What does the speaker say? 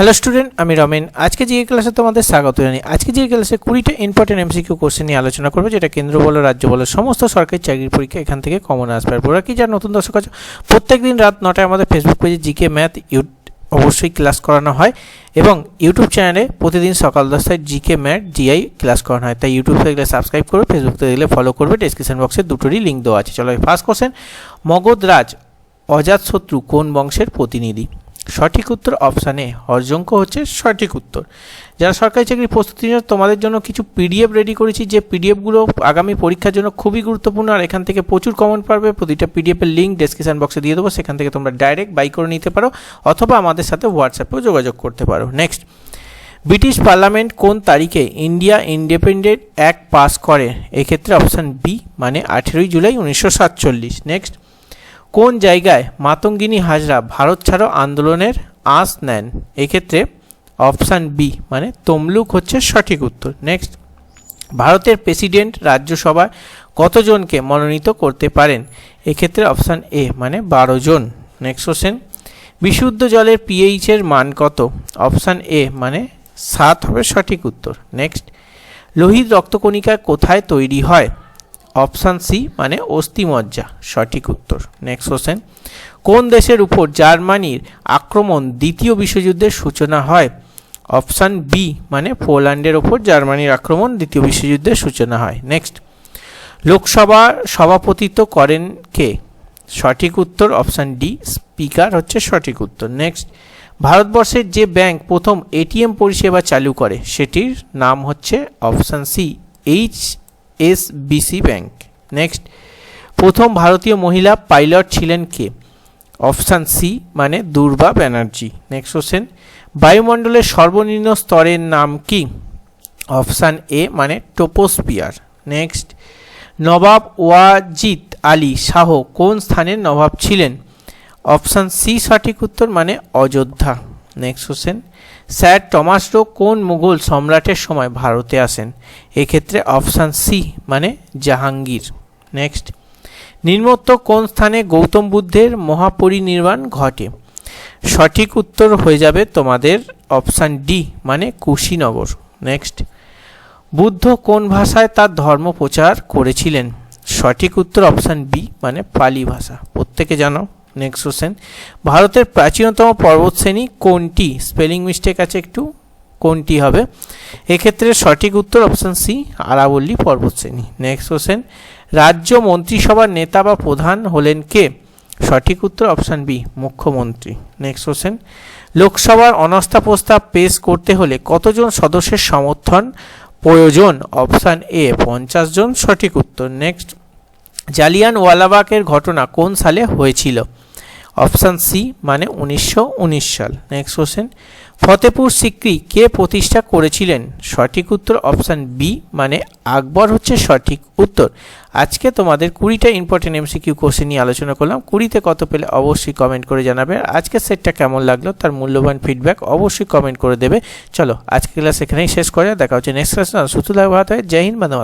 Hello student আমি রমেন। আজকে যে ক্লাসে তোমাদের স্বাগত জানাই। আজকে যে ক্লাসে কুড়িটা ইম্পর্টেন্ট এমসিকিউ কোশ্চেন নিয়ে আলোচনা করব, যেটা কেন্দ্র বলো, রাজ্য বলো, সমস্ত সরকারি চাকরির পরীক্ষা এখান থেকে কমন আসবে। আর কি যার নতুন দর্শক আছে প্রত্যেক দিন রাত নটায় আমাদের ফেসবুক পেজে জিকে ম্যাথ ইউ অবশ্যই ক্লাস করানো হয় এবং ইউটিউব চ্যানেলে প্রতিদিন সকাল দশটায় জিকে ম্যাথ জিআই ক্লাস করানো হয়। তাই ইউটিউব থেকে সাবস্ক্রাইব করবে ফেসবুক থেকে ফলো করবে ডিসক্রিপশন বক্সে দুটোরই লিঙ্ক দেওয়া আছে। চলো ফার্স্ট কোশ্চেন মগধ রাজ অজাতশত্রু কোন বংশের প্রতিনিধি? সঠিক উত্তর অপশানে হরজঙ্ক হচ্ছে সঠিক উত্তর। যারা সরকারি চাকরির প্রস্তুতি নিয়ে তোমাদের জন্য কিছু পিডিএফ রেডি করেছি, যে পিডিএফগুলো আগামী পরীক্ষার জন্য খুবই গুরুত্বপূর্ণ, আর এখান থেকে প্রচুর কমন পাবে প্রতিটা পিডিএফের লিঙ্ক ডেসক্রিপশন বক্সে দিয়ে দেবো। সেখান থেকে তোমরা ডাইরেক্ট বাই করে নিতে পারো, অথবা আমাদের সাথে হোয়াটসঅ্যাপেও যোগাযোগ করতে পারো। নেক্সট ব্রিটিশ পার্লামেন্ট কোন তারিখে ইন্ডিয়া ইন্ডিপেন্ডেন্ট অ্যাক্ট পাস করে? এক্ষেত্রে অপশান বি মানে আঠেরোই জুলাই উনিশশো সাতচল্লিশ। নেক্সট কোন জায়গায় মাতঙ্গিনী হাজরা ভারত ছাড়ো আন্দোলনের আঁচ নেন? এক্ষেত্রে অপশান বি মানে তমলুক হচ্ছে সঠিক উত্তর। নেক্সট। ভারতের প্রেসিডেন্ট রাজ্যসভায় কতজনকে মনোনীত করতে পারেন? এক্ষেত্রে অপশান এ মানে বারো জন। Next question. বিশুদ্ধ জলের পিএইচের মান কত? অপশান এ মানে সাত হবে সঠিক উত্তর। নেক্সট। লোহিত রক্তকণিকা কোথায় তৈরি হয়? অপশান সি মানে অস্থিমজ্জা, সঠিক উত্তর। নেক্সট কোশ্চেন কোন দেশের উপর জার্মানির আক্রমণ দ্বিতীয় বিশ্বযুদ্ধের সূচনা হয়? অপশান বি মানে পোল্যান্ডের ওপর জার্মানির আক্রমণ দ্বিতীয় বিশ্বযুদ্ধের সূচনা হয়। নেক্সট লোকসভা সভাপতিত্ব করেন কে? সঠিক উত্তর অপশান ডি, স্পিকার হচ্ছে সঠিক উত্তর। নেক্সট ভারতবর্ষের যে ব্যাংক প্রথম এটিএম পরিষেবা চালু করে, সেটির নাম হচ্ছে option C, H SBC bank. Next প্রথম ভারতীয় মহিলা পাইলট ছিলেন কে? অপশান সি মানে দুর্বা ব্যানার্জি। নেক্সট কোশ্চেন বায়ুমণ্ডলের সর্বনিম্ন স্তরের নাম কি? অপশান এ মানে টোপোস্পিয়ার নেক্সট নবাব ওয়াজিদ আলী শাহ কোন স্থানের নবাব ছিলেন? অপশান সি সঠিক উত্তর মানে Ayodhya. Next question. Sir Thomas Roe কোন মুঘল সম্রাটের সময় ভারতে আসেন? এক্ষেত্রে অপশান সি মানে জাহাঙ্গীর। নেক্সট। নিম্নোক্ত কোন স্থানে গৌতম বুদ্ধের মহাপরিনির্বাণ ঘটে? সঠিক উত্তর হয়ে যাবে তোমাদের অপশান ডি মানে কুশীনগর। নেক্সট। বুদ্ধ কোন ভাষায় তার ধর্ম প্রচার করেছিলেন? সঠিক উত্তর অপশান বি মানে পালি ভাষা। প্রত্যেকে জানো? নেক্সট কোশ্চেন ভারতের প্রাচীনতম পর্বতশ্রেণী কোনটি? স্পেলিং মিস্টেক আছে একটু। কোনটি হবে? এক্ষেত্রে সঠিক উত্তর অপশান সি আরাবল্লী পর্বতশ্রেণী নেক্সট কোশ্চেন রাজ্য মন্ত্রিসভার নেতা বা প্রধান হলেন কে? সঠিক উত্তর অপশান বি মুখ্যমন্ত্রী। নেক্সট কোশ্চেন লোকসভার অনাস্থা প্রস্তাব পেশ করতে হলে কতজন সদস্যের সমর্থন প্রয়োজন? অপশান এ পঞ্চাশ জন। সঠিক উত্তর। নেক্সট জালিয়ান ওয়ালাবাগের ঘটনা কোন সালে হয়েছিল? অপশান সি মানে উনিশশো উনিশ সাল। নেক্সট কোশ্চেন ফতেপুর সিক্রি কে প্রতিষ্ঠা করেছিলেন? সঠিক উত্তর অপশান বি মানে আকবর হচ্ছে সঠিক উত্তর। আজকে তোমাদের কুড়িটা ইম্পর্টেন্ট এমসিকিউ কোশ্চেন নিয়ে আলোচনা করলাম। কুড়িতে কত পেলে অবশ্যই কমেন্ট করে জানাবে। আর আজকের সেটটা কেমন লাগল তার মূল্যবান ফিডব্যাক অবশ্যই কমেন্ট করে দেবে। চলো আজকে ক্লাস এখানেই শেষ করে। দেখা হচ্ছে নেক্সট ক্লাস সুস্থ হয় জয় হিন্দ, বন্দে